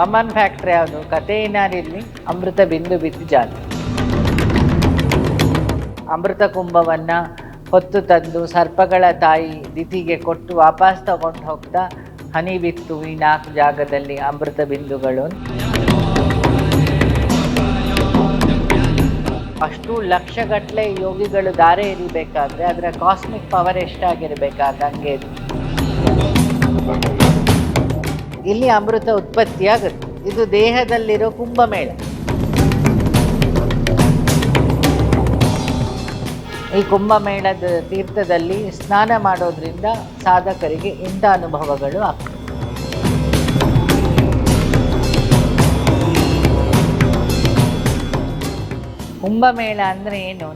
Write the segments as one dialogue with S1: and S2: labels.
S1: Common factory ಯಾವುದು? ಕತೆ ಏನಾರಿರಲಿ ಅಮೃತ ಬಿಂದು ಬಿದ್ದು ಜಾತಿ ಅಮೃತ ಕುಂಭವನ್ನು ಹೊತ್ತು ತಂದು ಸರ್ಪಗಳ ತಾಯಿ ದಿತಿಗೆ ಕೊಟ್ಟು ವಾಪಸ್ ತಗೊಂಡು ಹೋಗ್ತಾ ಹನಿ ಬಿತ್ತು ಈ ನಾಲ್ಕು ಜಾಗದಲ್ಲಿ ಅಮೃತ ಬಿಂದುಗಳು. ಅಷ್ಟು ಲಕ್ಷಗಟ್ಟಲೆ ಯೋಗಿಗಳು ದಾರೆ ಇರಬೇಕಾದ್ರೆ ಅದರ ಕಾಸ್ಮಿಕ್ ಪವರ್ ಎಷ್ಟಾಗಿರ್ಬೇಕಾ ಗಂಗೆ ಇಲ್ಲಿ ಅಮೃತ ಉತ್ಪತ್ತಿಯಾಗುತ್ತೆ ಇದು ದೇಹದಲ್ಲಿರೋ ಕುಂಭಮೇಳ. ಈ ಕುಂಭಮೇಳದ ತೀರ್ಥದಲ್ಲಿ ಸ್ನಾನ ಮಾಡೋದ್ರಿಂದ ಸಾಧಕರಿಗೆ ಇಂಥ ಅನುಭವಗಳು ಆಗ್ತವೆ. ಕುಂಭಮೇಳ ಅಂದರೆ ಏನು?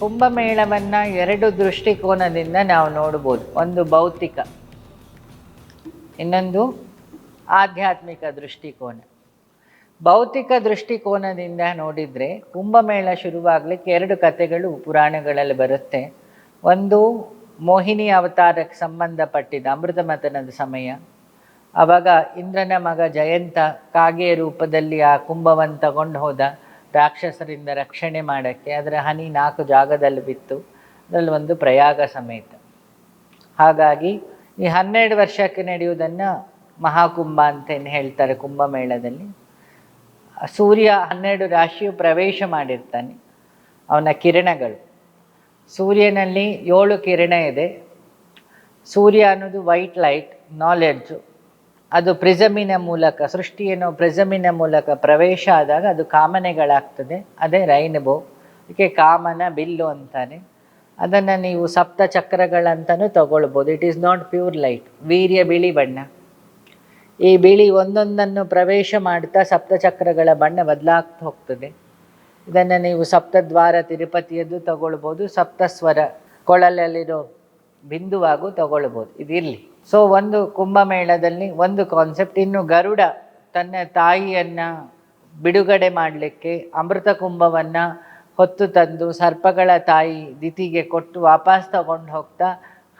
S1: ಕುಂಭಮೇಳವನ್ನು ಎರಡು ದೃಷ್ಟಿಕೋನದಿಂದ ನಾವು ನೋಡ್ಬೋದು. ಒಂದು ಭೌತಿಕ, ಇನ್ನೊಂದು ಆಧ್ಯಾತ್ಮಿಕ ದೃಷ್ಟಿಕೋನ. ಭೌತಿಕ ದೃಷ್ಟಿಕೋನದಿಂದ ನೋಡಿದರೆ ಕುಂಭಮೇಳ ಶುರುವಾಗಲಿಕ್ಕೆ ಎರಡು ಕಥೆಗಳು ಪುರಾಣಗಳಲ್ಲಿ ಬರುತ್ತೆ. ಒಂದು, ಮೋಹಿನಿ ಅವತಾರಕ್ಕೆ ಸಂಬಂಧಪಟ್ಟಿದ್ದ ಅಮೃತ ಮಥನದ ಸಮಯ. ಆವಾಗ ಇಂದ್ರನ ಮಗ ಜಯಂತ ಕಾಗೆಯ ರೂಪದಲ್ಲಿ ಆ ಕುಂಭವನ್ನು ತಗೊಂಡು ಹೋದ ರಾಕ್ಷಸರಿಂದ ರಕ್ಷಣೆ ಮಾಡೋಕ್ಕೆ ಅದರ ಹನಿ ನಾಲ್ಕು ಜಾಗದಲ್ಲಿ ಬಿತ್ತು. ಅದರಲ್ಲಿ ಒಂದು ಪ್ರಯಾಗ ಸಮೇತ. ಹಾಗಾಗಿ ಈ ಹನ್ನೆರಡು ವರ್ಷಕ್ಕೆ ನಡೆಯುವುದನ್ನು ಮಹಾಕುಂಭ ಅಂತ ಏನು ಹೇಳ್ತಾರೆ ಕುಂಭಮೇಳದಲ್ಲಿ. ಸೂರ್ಯ ಹನ್ನೆರಡು ರಾಶಿಯು ಪ್ರವೇಶ ಮಾಡಿರ್ತಾನೆ, ಅವನ ಕಿರಣಗಳು. ಸೂರ್ಯನಲ್ಲಿ ಏಳು ಕಿರಣ ಇದೆ. ಸೂರ್ಯ ಅನ್ನೋದು ವೈಟ್ ಲೈಟ್ ನಾಲೆಡ್ಜು ಅದು ಪ್ರಿಸಮಿನ ಮೂಲಕ ಸೃಷ್ಟಿ ಏನೋ ಪ್ರಿಸಮಿನ ಮೂಲಕ ಪ್ರವೇಶ ಆದಾಗ ಅದು ಕಾಮನೆಗಳಾಗ್ತದೆ. ಅದೇ ರೈನ್ಬೋ ಇದಕ್ಕೆ ಕಾಮನ ಬಿಲ್ಲು ಅಂತಾನೆ. ಅದನ್ನು ನೀವು ಸಪ್ತ ಚಕ್ರಗಳಂತಲೂ ತಗೊಳ್ಬೋದು. It is not pure light urea ಬಿಳಿ ಬಣ್ಣ. ಈ ಬಿಳಿ ಒಂದೊಂದನ್ನು ಪ್ರವೇಶ ಮಾಡ್ತಾ ಸಪ್ತಚಕ್ರಗಳ ಬಣ್ಣ ಬದಲಾಗ್ತಾ ಹೋಗ್ತದೆ. ಇದನ್ನು ನೀವು ಸಪ್ತದ್ವಾರ ತಿರುಪತಿಯದ್ದು ತಗೊಳ್ಬೋದು, ಸಪ್ತಸ್ವರ ಕೊಳಲಲ್ಲಿರೋ ಬಿಂದುವಾಗೂ ತಗೊಳ್ಬೋದು. ಇದಿರಲಿ ಸೊ ಒಂದು ಕುಂಭಮೇಳದಲ್ಲಿ ಒಂದು ಕಾನ್ಸೆಪ್ಟ್ ಇನ್ನು ಗರುಡ ತನ್ನ ತಾಯಿಯನ್ನು ಬಿಡುಗಡೆ ಮಾಡಲಿಕ್ಕೆ ಅಮೃತ ಕುಂಭವನ್ನು ಹೊತ್ತು ತಂದು ಸರ್ಪಗಳ ತಾಯಿ ದಿತಿಗೆ ಕೊಟ್ಟು ವಾಪಸ್ ತಗೊಂಡು ಹೋಗ್ತಾ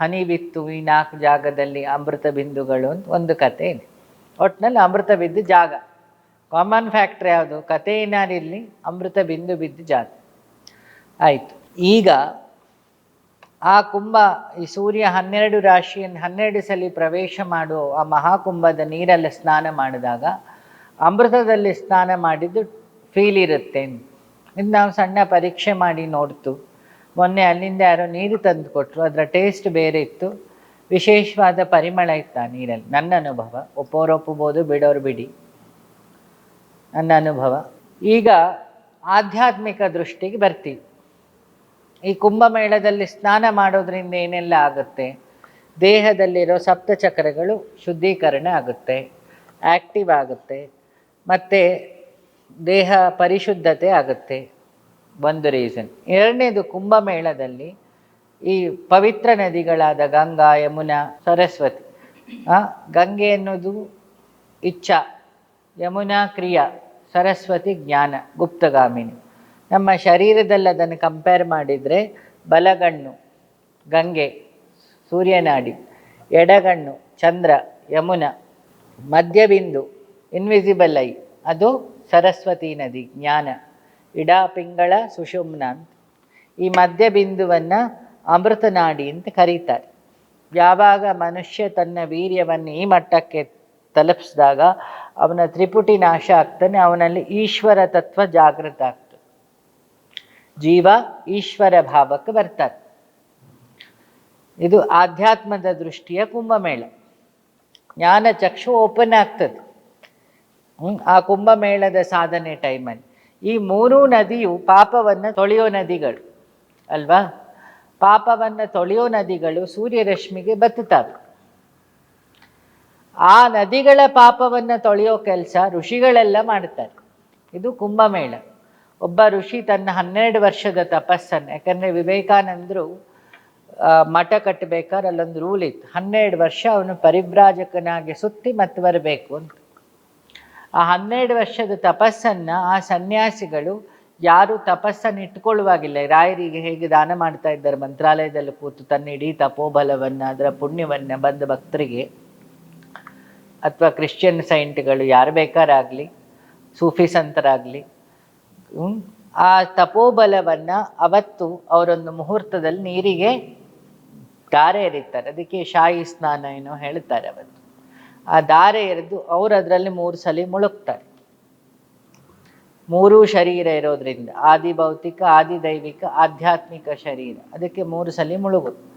S1: ಹನಿ ಬಿತ್ತು ಈ ನಾಲ್ಕು ಜಾಗದಲ್ಲಿ ಅಮೃತ ಬಿಂದುಗಳು ಅಂತ ಒಂದು ಕತೆ ಇದೆ. ಒಟ್ಟಿನಲ್ಲಿ ಅಮೃತ ಬಿದ್ದು ಜಾಗ. ಕಾಮನ್ ಫ್ಯಾಕ್ಟ್ರಿ ಯಾವುದು? ಕತೆ ಏನಾರಿರಲಿ ಅಮೃತ ಬಿಂದು ಬಿದ್ದು ಜಾಗ. ಆಯಿತು. ಈಗ ಆ ಕುಂಭ, ಈ ಸೂರ್ಯ ಹನ್ನೆರಡು ರಾಶಿಯನ್ನು ಹನ್ನೆರಡು ಸಲ ಪ್ರವೇಶ ಮಾಡುವ ಆ ಮಹಾಕುಂಭದ ನೀರಲ್ಲಿ ಸ್ನಾನ ಮಾಡಿದಾಗ ಅಮೃತದಲ್ಲಿ ಸ್ನಾನ ಮಾಡಿದ್ದು ಫೀಲ್ ಇರುತ್ತೆ. ಇದು ನಾವು ಸಣ್ಣ ಪರೀಕ್ಷೆ ಮಾಡಿ ನೋಡ್ತು. ಮೊನ್ನೆ ಅಲ್ಲಿಂದ ಯಾರೋ ನೀರು ತಂದು ಕೊಟ್ಟರು ಅದರ ಟೇಸ್ಟ್ ಬೇರೆ ಇತ್ತು. ವಿಶೇಷವಾದ ಪರಿಮಳ ಇತ್ತು ನೀರಲ್ಲಿ. ನನ್ನ ಅನುಭವ ಒಪ್ಪೋರು ಒಪ್ಪಬೋದು, ಬಿಡೋರು ಬಿಡಿ. ನನ್ನ ಅನುಭವ. ಈಗ ಆಧ್ಯಾತ್ಮಿಕ ದೃಷ್ಟಿಗೆ ಬರ್ತೀವಿ. ಈ ಕುಂಭಮೇಳದಲ್ಲಿ ಸ್ನಾನ ಮಾಡೋದ್ರಿಂದ ಏನೆಲ್ಲ ಆಗುತ್ತೆ? ದೇಹದಲ್ಲಿರೋ ಸಪ್ತಚಕ್ರಗಳು ಶುದ್ಧೀಕರಣ ಆಗುತ್ತೆ ಆ್ಯಕ್ಟಿವ್ ಆಗುತ್ತೆ, ಮತ್ತು ದೇಹ ಪರಿಶುದ್ಧತೆ ಆಗುತ್ತೆ. ಒಂದು ರೀಸನ್. ಎರಡನೇದು ಕುಂಭಮೇಳದಲ್ಲಿ ಈ ಪವಿತ್ರ ನದಿಗಳಾದ ಗಂಗಾ, ಯಮುನಾ, ಸರಸ್ವತಿ ಗಂಗೆ ಅನ್ನೋದು ಇಚ್ಛಾ, ಯಮುನಾ ಕ್ರಿಯಾ, ಸರಸ್ವತಿ ಜ್ಞಾನ, ಗುಪ್ತಗಾಮಿನಿ. ನಮ್ಮ ಶರೀರದಲ್ಲಿ ಅದನ್ನು ಕಂಪೇರ್ ಮಾಡಿದರೆ ಬಲಗಣ್ಣು, ಗಂಗೆ, ಸೂರ್ಯನಾಡಿ, ಎಡಗಣ್ಣು, ಚಂದ್ರ, ಯಮುನ, ಮಧ್ಯಬಿಂದು ಇನ್ವಿಸಿಬಲ್ ಐ ಅದು ಸರಸ್ವತಿ ನದಿ, ಜ್ಞಾನ, ಇಡಾ ಪಿಂಗಳ ಸುಷುಮ್ನ ಈ ಮಧ್ಯಬಿಂದುವನ್ನು ಅಮೃತನಾಡಿ ಅಂತ ಕರೀತಾರೆ. ಯಾವಾಗ ಮನುಷ್ಯ ತನ್ನ ವೀರ್ಯವನ್ನು ಈ ಮಟ್ಟಕ್ಕೆ ತಲುಪಿಸಿದಾಗ ಅವನ ತ್ರಿಪುಟಿ ನಾಶ ಆಗ್ತಾನೆ, ಅವನಲ್ಲಿ ಈಶ್ವರ ತತ್ವ ಜಾಗೃತ ಆಗ್ತದೆ. ಜೀವ ಈಶ್ವರ ಭಾವಕ್ಕೆ ಬರ್ತಾರೆ ಇದು ಆಧ್ಯಾತ್ಮದ ದೃಷ್ಟಿಯ ಕುಂಭಮೇಳ. ಜ್ಞಾನ ಚಕ್ಷು ಓಪನ್ ಆಗ್ತದೆ. ಆ ಕುಂಭಮೇಳದ ಸಾಧನೆ ಟೈಮಲ್ಲಿ. ಈ ಮೂರೂ ನದಿಯು ಪಾಪವನ್ನು ತೊಳೆಯೋ ನದಿಗಳು, ಅಲ್ವಾ? ಪಾಪವನ್ನು ತೊಳೆಯೋ ನದಿಗಳು ಸೂರ್ಯರಶ್ಮಿಗೆ ಬತ್ತುತ್ತವೆ. ಆ ನದಿಗಳ ಪಾಪವನ್ನು ತೊಳೆಯೋ ಕೆಲಸ ಋಷಿಗಳೆಲ್ಲ ಮಾಡ್ತಾರೆ. ಇದು ಕುಂಭಮೇಳ. ಒಬ್ಬ ಋಷಿ ತನ್ನ ಹನ್ನೆರಡು ವರ್ಷದ ತಪಸ್ಸನ್ನು, ಯಾಕಂದರೆ ವಿವೇಕಾನಂದರು ಮಠ ಕಟ್ಟಬೇಕಾದ್ರೆ ಅಲ್ಲೊಂದು ರೂಲ್ ಇತ್ತು. ಹನ್ನೆರಡು ವರ್ಷ ಅವನು ಪರಿಭ್ರಾಜಕನಾಗಿ ಸುತ್ತಿ ಮತ್ತೆ ಬರಬೇಕು ಅಂತ. ಆ ಹನ್ನೆರಡು ವರ್ಷದ ತಪಸ್ಸನ್ನು ಆ ಸನ್ಯಾಸಿಗಳು ಯಾರು ತಪಸ್ಸನ್ನು ಇಟ್ಕೊಳ್ಳುವಾಗಿಲ್ಲ. ರಾಯರಿಗೆ ಹೇಗೆ ದಾನ ಮಾಡ್ತಾ ಇದ್ದಾರೆ ಮಂತ್ರಾಲಯದಲ್ಲಿ ಕೂತು ತನ್ನ ಇಡೀ ತಪೋಬಲವನ್ನು, ಅದರ ಪುಣ್ಯವನ್ನು ಬಂದ ಭಕ್ತರಿಗೆ ಅಥವಾ ಕ್ರಿಶ್ಚಿಯನ್ ಸೈಂಟ್ಗಳು ಯಾರು ಬೇಕಾರಾಗಲಿ, ಸೂಫಿ ಸಂತರಾಗಲಿ ಆ ತಪೋಬಲವನ್ನು ಅವತ್ತು ಅವರೊಂದು ಮುಹೂರ್ತದಲ್ಲಿ ನೀರಿಗೆ ದಾರೆ ಎರಿತಾರೆ. ಅದಕ್ಕೆ ಶಾಯಿ ಸ್ನಾನ ಏನೋ ಹೇಳ್ತಾರೆ ಅವತ್ತು. ಆ ದಾರೆ ಎರೆದು ಅವರು ಅದರಲ್ಲಿ ಮೂರು ಸಲ ಮುಳುಗ್ತಾರೆ. ಮೂರೂ ಶರೀರ ಇರೋದ್ರಿಂದ, ಆದಿ ಭೌತಿಕ, ಆದಿ ದೈವಿಕ, ಆಧ್ಯಾತ್ಮಿಕ ಶರೀರ, ಅದಕ್ಕೆ ಮೂರು ಸಲ ಮುಳುಗುದು.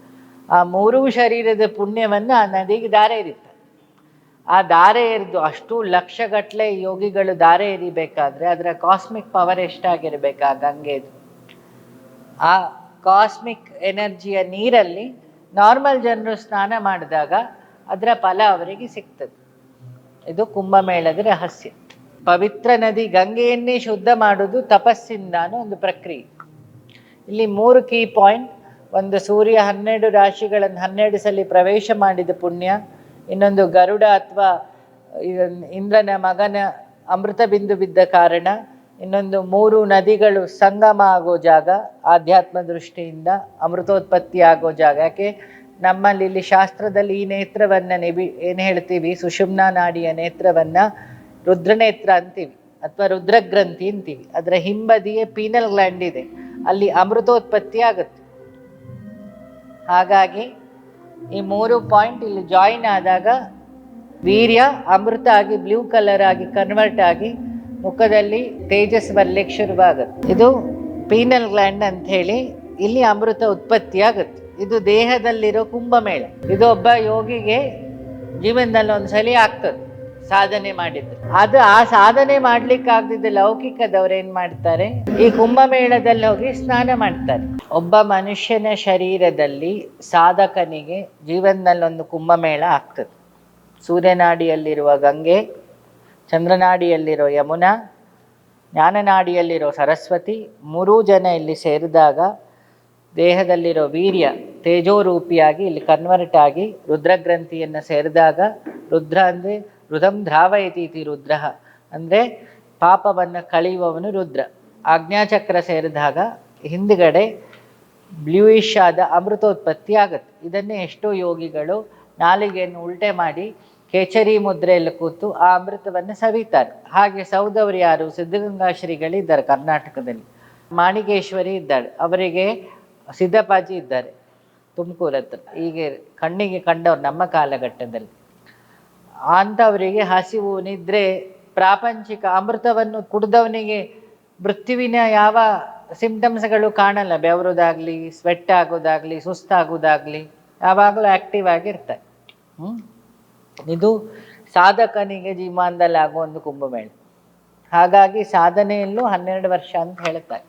S1: ಆ ಮೂರೂ ಶರೀರದ ಪುಣ್ಯವನ್ನು ಆ ನದಿಗೆ ದಾರೆ ಇರುತ್ತೆ ಆ ದಾರೆ ಎರಿದು ಅಷ್ಟು ಲಕ್ಷಗಟ್ಟಲೆ ಯೋಗಿಗಳು ದಾರೆ ಎರಿಬೇಕಾದ್ರೆ ಅದರ ಕಾಸ್ಮಿಕ್ ಪವರ್ ಎಷ್ಟಾಗಿರ್ಬೇಕು ಆ ಗಂಗೆದು? ಆ ಕಾಸ್ಮಿಕ್ ಎನರ್ಜಿಯ ನೀರಲ್ಲಿ ನಾರ್ಮಲ್ ಜನರು ಸ್ನಾನ ಮಾಡಿದಾಗ ಅದರ ಫಲ ಅವರಿಗೆ ಸಿಗ್ತದೆ. ಇದು ಕುಂಭಮೇಳದ ರಹಸ್ಯ. ಪವಿತ್ರ ನದಿ ಗಂಗೆಯನ್ನೇ ಶುದ್ಧ ಮಾಡುವುದು ತಪಸ್ಸಿಂದ ಅನ್ನೋ ಒಂದು ಪ್ರಕ್ರಿಯೆ. ಇಲ್ಲಿ ಮೂರು ಕೀ ಪಾಯಿಂಟ್ ಒಂದು ಸೂರ್ಯ ಹನ್ನೆರಡು ರಾಶಿಗಳನ್ನು ಹನ್ನೆರಡು ಸಲ ಪ್ರವೇಶ ಮಾಡಿದ ಪುಣ್ಯ, ಇನ್ನೊಂದು ಗರುಡ ಅಥವಾ ಇಂದ್ರನ ಮಗನ ಅಮೃತ ಬಿಂದು ಬಿದ್ದ ಕಾರಣ, ಇನ್ನೊಂದು ಮೂರು ನದಿಗಳು ಸಂಗಮ ಆಗೋ ಜಾಗ, ಆಧ್ಯಾತ್ಮ ದೃಷ್ಟಿಯಿಂದ ಅಮೃತೋತ್ಪತ್ತಿ ಆಗೋ ಜಾಗ. ಯಾಕೆ? ನಮ್ಮಲ್ಲಿ ಇಲ್ಲಿ ಶಾಸ್ತ್ರದಲ್ಲಿ ಈ ನೇತ್ರವನ್ನು ನಿಬಿ, ಏನು ಹೇಳ್ತೀವಿ? ಸುಷುಮ್ನಾ ನಾಡಿಯ ನೇತ್ರವನ್ನು ರುದ್ರನೇತ್ರ ಅಂತೀವಿ ಅಥವಾ ರುದ್ರಗ್ರಂಥಿ ಅಂತೀವಿ. ಅದರ ಹಿಂಬದಿಯೇ ಪೀನಲ್ ಗ್ಲ್ಯಾಂಡ್ ಇದೆ. ಅಲ್ಲಿ ಅಮೃತೋತ್ಪತ್ತಿ ಆಗುತ್ತೆ. ಹಾಗಾಗಿ ಈ ಮೂರು ಪಾಯಿಂಟ್ ಇಲ್ಲಿ ಜಾಯಿನ್ ಆದಾಗ ವೀರ್ಯ ಅಮೃತ ಆಗಿ ಬ್ಲೂ ಕಲರ್ ಆಗಿ ಕನ್ವರ್ಟ್ ಆಗಿ ಮುಖದಲ್ಲಿ ತೇಜಸ್ ಬರ್ಲಿಕ್ಕೆ ಶುರುವಾಗುತ್ತೆ. ಇದು ಪೀನಲ್ ಗ್ಲ್ಯಾಂಡ್ ಅಂತ ಹೇಳಿ ಇಲ್ಲಿ ಅಮೃತ ಉತ್ಪತ್ತಿ ಆಗುತ್ತೆ. ಇದು ದೇಹದಲ್ಲಿರೋ ಕುಂಭಮೇಳ. ಇದು ಒಬ್ಬ ಯೋಗಿಗೆ ಜೀವನದಲ್ಲಿ ಒಂದ್ಸಲಿ ಆಗ್ತದೆ. ಸಾಧನೆ ಮಾಡಿದ್ರು. ಅದು ಆ ಸಾಧನೆ ಮಾಡ್ಲಿಕ್ಕೆ ಆಗದಿದ್ದ ಲೌಕಿಕದವ್ರು ಏನ್ ಮಾಡ್ತಾರೆ? ಈ ಕುಂಭಮೇಳದಲ್ಲಿ ಹೋಗಿ ಸ್ನಾನ ಮಾಡ್ತಾರೆ. ಒಬ್ಬ ಮನುಷ್ಯನ ಶರೀರದಲ್ಲಿ ಸಾಧಕನಿಗೆ ಜೀವನದಲ್ಲಿ ಒಂದು ಕುಂಭಮೇಳ ಆಗ್ತದೆ. ಸೂರ್ಯನಾಡಿಯಲ್ಲಿರುವ ಗಂಗೆ, ಚಂದ್ರನಾಡಿಯಲ್ಲಿರೋ ಯಮುನಾ, ಜ್ಞಾನನಾಡಿಯಲ್ಲಿರೋ ಸರಸ್ವತಿ, ಮೂರೂ ಜನ ಇಲ್ಲಿ ಸೇರಿದಾಗ ದೇಹದಲ್ಲಿರೋ ವೀರ್ಯ ತೇಜೋರೂಪಿಯಾಗಿ ಇಲ್ಲಿ ಕನ್ವರ್ಟ್ ಆಗಿ ರುದ್ರಗ್ರಂಥಿಯನ್ನು ಸೇರಿದಾಗ ರುದ್ರ ಅಂದರೆ ರುಧಂ ಧ್ರಾವಯತಿ ಇತಿ ರುದ್ರ. ಅಂದರೆ ಪಾಪವನ್ನು ಕಳೆಯುವವನು ರುದ್ರ. ಆಜ್ಞಾಚಕ್ರ ಸೇರಿದಾಗ ಹಿಂದುಗಡೆ ಬ್ಲೂಯಿಶ್ ಆದ ಅಮೃತೋತ್ಪತ್ತಿ ಆಗುತ್ತೆ. ಇದನ್ನೇ ಎಷ್ಟೋ ಯೋಗಿಗಳು ನಾಲಿಗೆಯನ್ನು ಉಲ್ಟೆ ಮಾಡಿ ಕೇಚರಿ ಮುದ್ರೆಯಲ್ಲಿ ಕೂತು ಆ ಅಮೃತವನ್ನು ಸವಿತಾರೆ. ಹಾಗೆ ಸೌದವರು ಯಾರು? ಸಿದ್ಧಗಂಗಾ ಶ್ರೀಗಳಿದ್ದಾರೆ ಕರ್ನಾಟಕದಲ್ಲಿ. ಮಾಣಿಕೇಶ್ವರಿ ಇದ್ದಾಳೆ. ಅವರಿಗೆ ಸಿದ್ದಪ್ಪಾಜಿ ಇದ್ದಾರೆ ತುಮಕೂರು ಹತ್ರ. ಹೀಗೆ ಕಣ್ಣಿಗೆ ಕಂಡವ್ರು ನಮ್ಮ ಕಾಲಘಟ್ಟದಲ್ಲಿ. ಅಂಥವರಿಗೆ ಹಸಿವು ನಿದ್ರೆ ಪ್ರಾಪಂಚಿಕ ಅಮೃತವನ್ನು ಕುಡಿದವನಿಗೆ ಮೃತ್ಯುವಿನ ಯಾವ ಸಿಂಪ್ಟಮ್ಸ್ಗಳು ಕಾಣಲ್ಲ. ಬೆವರೋದಾಗಲಿ ಸ್ವೆಟ್ ಆಗೋದಾಗಲಿ, ಸುಸ್ತಾಗೋದಾಗಲಿ ಯಾವಾಗಲೂ ಆ್ಯಕ್ಟಿವ್ ಆಗಿರ್ತಾರೆ. ಇದು ಸಾಧಕನಿಗೆ ಜೀವಮಾನದಲ್ಲಿ ಆಗೋ ಒಂದು ಕುಂಭಮೇಳ. ಹಾಗಾಗಿ ಸಾಧನೆಯಲ್ಲೂ ಹನ್ನೆರಡು ವರ್ಷ ಅಂತ ಹೇಳ್ತಾರೆ.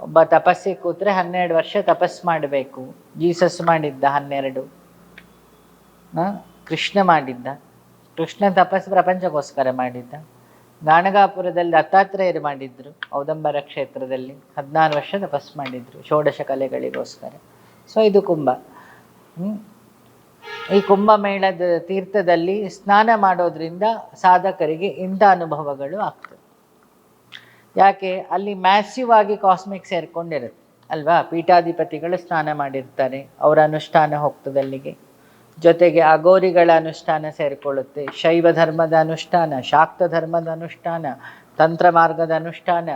S1: ಒಬ್ಬ ತಪಸ್ಸಿ ಕೂತ್ರೆ ಹನ್ನೆರಡು ವರ್ಷ ತಪಸ್ ಮಾಡಬೇಕು. ಜೀಸಸ್ ಮಾಡಿದ್ದ ಹನ್ನೆರಡು. ಕೃಷ್ಣ ಮಾಡಿದ್ದ. ಕೃಷ್ಣ ತಪಸ್ ಪ್ರಪಂಚಕ್ಕೋಸ್ಕರ ಮಾಡಿದ್ದ. ಗಾಣಗಾಪುರದಲ್ಲಿ ದತ್ತಾತ್ರೇಯರು ಮಾಡಿದ್ರು, ಔದಂಬರ ಕ್ಷೇತ್ರದಲ್ಲಿ ಹದಿನಾರು ವರ್ಷ ತಪಸ್ ಮಾಡಿದ್ರು ಷೋಡಶ ಕಲೆಗಳಿಗೋಸ್ಕರ. ಸೊ ಇದು ಕುಂಭ. ಈ ಕುಂಭಮೇಳದ ತೀರ್ಥದಲ್ಲಿ ಸ್ನಾನ ಮಾಡೋದ್ರಿಂದ ಸಾಧಕರಿಗೆ ಇಂಥ ಅನುಭವಗಳು ಆಗ್ತದೆ. ಯಾಕೆ? ಅಲ್ಲಿ ಮ್ಯಾಸಿವ್ ಆಗಿ ಕಾಸ್ಮಿಕ್ ಸೇರ್ಕೊಂಡಿರುತ್ತೆ. ಅಲ್ವಾ? ಪೀಠಾಧಿಪತಿಗಳು ಸ್ನಾನ ಮಾಡಿರ್ತಾರೆ, ಅವರ ಅನುಷ್ಠಾನ ಹೋಗ್ತದೆ ಅಲ್ಲಿಗೆ. ಜೊತೆಗೆ ಅಗೋರಿಗಳ ಅನುಷ್ಠಾನ ಸೇರಿಕೊಳ್ಳುತ್ತೆ. ಶೈವ ಧರ್ಮದ ಅನುಷ್ಠಾನ, ಶಾಕ್ತ ಧರ್ಮದ ಅನುಷ್ಠಾನ, ತಂತ್ರ ಮಾರ್ಗದ ಅನುಷ್ಠಾನ,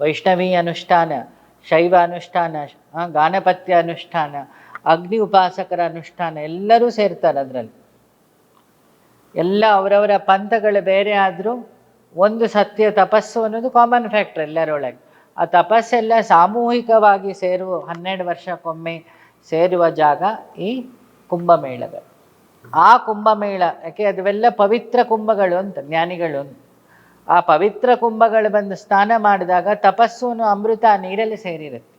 S1: ವೈಷ್ಣವಿ ಅನುಷ್ಠಾನ, ಶೈವ ಅನುಷ್ಠಾನ ಗಾನಪತ್ಯ ಅನುಷ್ಠಾನ, ಅಗ್ನಿ ಉಪಾಸಕರ ಅನುಷ್ಠಾನ ಎಲ್ಲರೂ ಸೇರ್ತಾರೆ ಅದರಲ್ಲಿ. ಎಲ್ಲ ಅವರವರ ಪಂಥಗಳು ಬೇರೆ ಆದರೂ ಒಂದು ಸತ್ಯ ತಪಸ್ಸು ಅನ್ನೋದು ಕಾಮನ್ ಫ್ಯಾಕ್ಟರ್ ಎಲ್ಲರೊಳಗೆ. ಆ ತಪಸ್ಸೆಲ್ಲ ಸಾಮೂಹಿಕವಾಗಿ ಸೇರುವ ಹನ್ನೆರಡು ವರ್ಷಕ್ಕೊಮ್ಮೆ ಸೇರುವ ಜಾಗ ಈ ಕುಂಭಮೇಳಗಳು. ಆ ಕುಂಭಮೇಳ, ಯಾಕೆ ಅದುವೆಲ್ಲ ಪವಿತ್ರ ಕುಂಭಗಳು ಅಂತ, ಜ್ಞಾನಿಗಳು ಅಂತ. ಆ ಪವಿತ್ರ ಕುಂಭಗಳು ಬಂದು ಸ್ನಾನ ಮಾಡಿದಾಗ ತಪಸ್ಸು ಅಮೃತ ನೀರಲ್ಲಿ ಸೇರಿರುತ್ತೆ.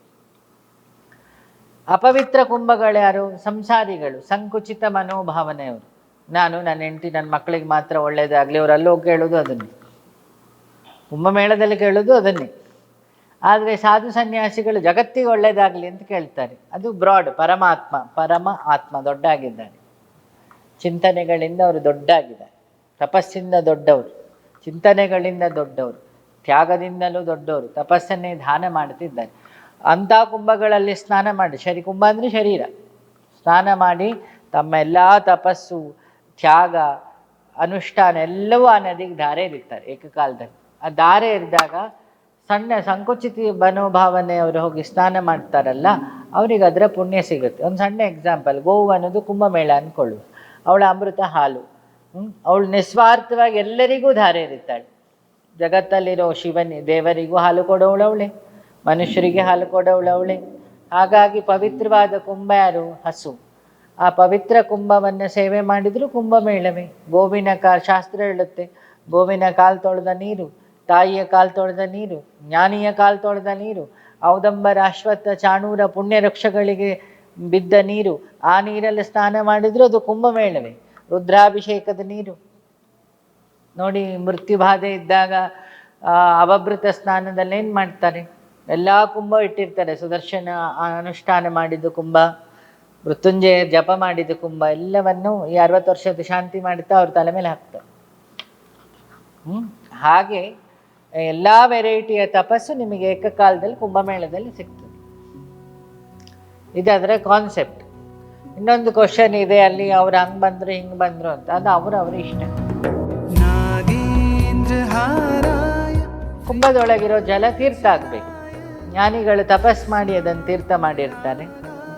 S1: ಅಪವಿತ್ರ ಕುಂಭಗಳು ಯಾರು? ಸಂಸಾರಿಗಳು, ಸಂಕುಚಿತ ಮನೋಭಾವನೆಯವರು. ನಾನು, ನನ್ನ ಹೆಂಡತಿ, ನನ್ನ ಮಕ್ಕಳಿಗೆ ಮಾತ್ರ ಒಳ್ಳೇದಾಗಲಿ ಅವರಲ್ಲೂ ಕೇಳೋದು ಅದನ್ನೇ. ಕುಂಭಮೇಳದಲ್ಲಿ ಕೇಳೋದು ಅದನ್ನೇ. ಆದರೆ ಸಾಧು ಸನ್ಯಾಸಿಗಳು ಜಗತ್ತಿಗೆ ಒಳ್ಳೆಯದಾಗಲಿ ಅಂತ ಕೇಳ್ತಾರೆ. ಅದು ಬ್ರಾಡ್, ಪರಮಾತ್ಮ, ಪರಮ ಆತ್ಮ ದೊಡ್ಡಾಗಿದ್ದಾನೆ ಚಿಂತನೆಗಳಿಂದ ಅವರು ದೊಡ್ಡಾಗಿದ್ದಾರೆ. ತಪಸ್ಸಿಂದ ದೊಡ್ಡವರು, ಚಿಂತನೆಗಳಿಂದ ದೊಡ್ಡವರು, ತ್ಯಾಗದಿಂದಲೂ ದೊಡ್ಡವರು ತಪಸ್ಸನ್ನೇ ದಾನ ಮಾಡ್ತಿದ್ದಾರೆ ಅಂಥ ಕುಂಭಗಳಲ್ಲಿ ಸ್ನಾನ ಮಾಡಿ, ಶರಿ ಕುಂಭ ಅಂದರೆ ಶರೀರ. ಸ್ನಾನ ಮಾಡಿ ತಮ್ಮ ಎಲ್ಲ ತಪಸ್ಸು, ತ್ಯಾಗ, ಅನುಷ್ಠಾನ ಎಲ್ಲವೂ ಆ ನದಿಗೆ ಧಾರೆ ಎರಿತಾರೆ ಏಕಕಾಲದಲ್ಲಿ. ಆ ಧಾರೆ ಎರಿದಾಗ ಸಣ್ಣ ಸಂಕುಚಿತ ಮನೋಭಾವನೆ ಅವರು ಹೋಗಿ ಸ್ನಾನ ಮಾಡ್ತಾರಲ್ಲ, ಅವ್ರಿಗೆ ಅದರ ಪುಣ್ಯ ಸಿಗುತ್ತೆ. ಒಂದು ಸಣ್ಣ ಎಕ್ಸಾಂಪಲ್ ಗೋವು ಅನ್ನೋದು ಕುಂಭಮೇಳ ಅಂದ್ಕೊಳ್ಳುವ ಅವಳ ಅಮೃತ ಹಾಲು. ಅವಳು ನಿಸ್ವಾರ್ಥವಾಗಿ ಎಲ್ಲರಿಗೂ ಧಾರೆ ಇರುತ್ತಾಳೆ ಜಗತ್ತಲ್ಲಿರೋ ಶಿವನಿ, ದೇವರಿಗೂ ಹಾಲು ಕೊಡೋಳು ಅವಳೆ. ಮನುಷ್ಯರಿಗೆ ಹಾಲು ಕೊಡೋಳು ಅವಳೆ. ಹಾಗಾಗಿ ಪವಿತ್ರವಾದ ಕುಂಭ ಯಾರು? ಹಸು. ಆ ಪವಿತ್ರ ಕುಂಭವನ್ನು ಸೇವೆ ಮಾಡಿದರೂ ಕುಂಭಮೇಳವೇ. ಗೋವಿನ ಕಾ, ಶಾಸ್ತ್ರ ಹೇಳುತ್ತೆ, ಗೋವಿನ ಕಾಲು ತೊಳೆದ ನೀರು ತಾಯಿಯ ಕಾಲು ತೊಳೆದ ನೀರು, ಜ್ಞಾನಿಯ ಕಾಲು ತೊಳೆದ ನೀರು, ಔದಂಬರ, ಅಶ್ವತ್ಥ, ಚಾಣೂರ ಪುಣ್ಯ ವೃಕ್ಷಗಳಿಗೆ ಬಿದ್ದ ನೀರು, ಆ ನೀರಲ್ಲಿ ಸ್ನಾನ ಮಾಡಿದ್ರು ಅದು ಕುಂಭಮೇಳವೇ. ರುದ್ರಾಭಿಷೇಕದ ನೀರು. ನೋಡಿ ಮೃತ್ಯು ಬಾಧೆ ಇದ್ದಾಗ ಅವಭೃತ ಸ್ನಾನದಲ್ಲಿ ಏನು ಮಾಡ್ತಾರೆ? ಎಲ್ಲ ಕುಂಭ ಇಟ್ಟಿರ್ತಾರೆ. ಸುದರ್ಶನ ಅನುಷ್ಠಾನ ಮಾಡಿದ್ದು ಕುಂಭ, ಮೃತ್ಯುಂಜಯ ಜಪ ಮಾಡಿದ ಕುಂಭ, ಎಲ್ಲವನ್ನು ಈ ಅರವತ್ತು ವರ್ಷದ ಶಾಂತಿ ಮಾಡುತ್ತಾ ಅವ್ರ ತಲೆ ಮೇಲೆ ಹಾಕ್ತಾರೆ. ಹ್ಞೂ ಹಾಗೆ ಎಲ್ಲ ವೆರೈಟಿಯ ತಪಸ್ಸು ನಿಮಗೆ ಏಕಕಾಲದಲ್ಲಿ ಕುಂಭಮೇಳದಲ್ಲಿ ಸಿಗ್ತದೆ. ಇದಾದರೆ ಕಾನ್ಸೆಪ್ಟ್ ಇನ್ನೊಂದು ಕ್ವಶನ್ ಇದೆ ಅಲ್ಲಿ ಅವ್ರು ಹಂಗೆ ಬಂದರು ಹಿಂಗೆ ಬಂದರು ಅಂತ. ಅದು ಅವರು ಅವ್ರ ಇಷ್ಟ ಕುಂಭದೊಳಗಿರೋ ಜಲ ತೀರ್ಥ ಆಗಬೇಕು. ಜ್ಞಾನಿಗಳು ತಪಸ್ ಮಾಡಿ ಅದನ್ನು ತೀರ್ಥ ಮಾಡಿರ್ತಾರೆ.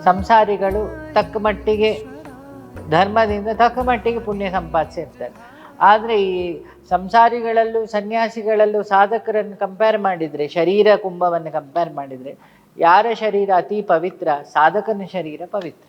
S1: ಸಂಸಾರಿಗಳು ತಕ್ಕ ಮಟ್ಟಿಗೆ ಧರ್ಮದಿಂದ ತಕ್ಕ ಮಟ್ಟಿಗೆ ಪುಣ್ಯ ಸಂಪಾದಿಸಿರ್ತಾರೆ. ಆದರೆ ಈ ಸಂಸಾರಿಗಳಲ್ಲೂ ಸನ್ಯಾಸಿಗಳಲ್ಲೂ ಸಾಧಕರನ್ನು ಕಂಪೇರ್ ಮಾಡಿದರೆ, ಶರೀರ ಕುಂಭವನ್ನು ಕಂಪೇರ್ ಮಾಡಿದರೆ, ಯಾರ ಶರೀರ ಅತಿ ಪವಿತ್ರ? ಸಾಧಕನ ಶರೀರ ಪವಿತ್ರ.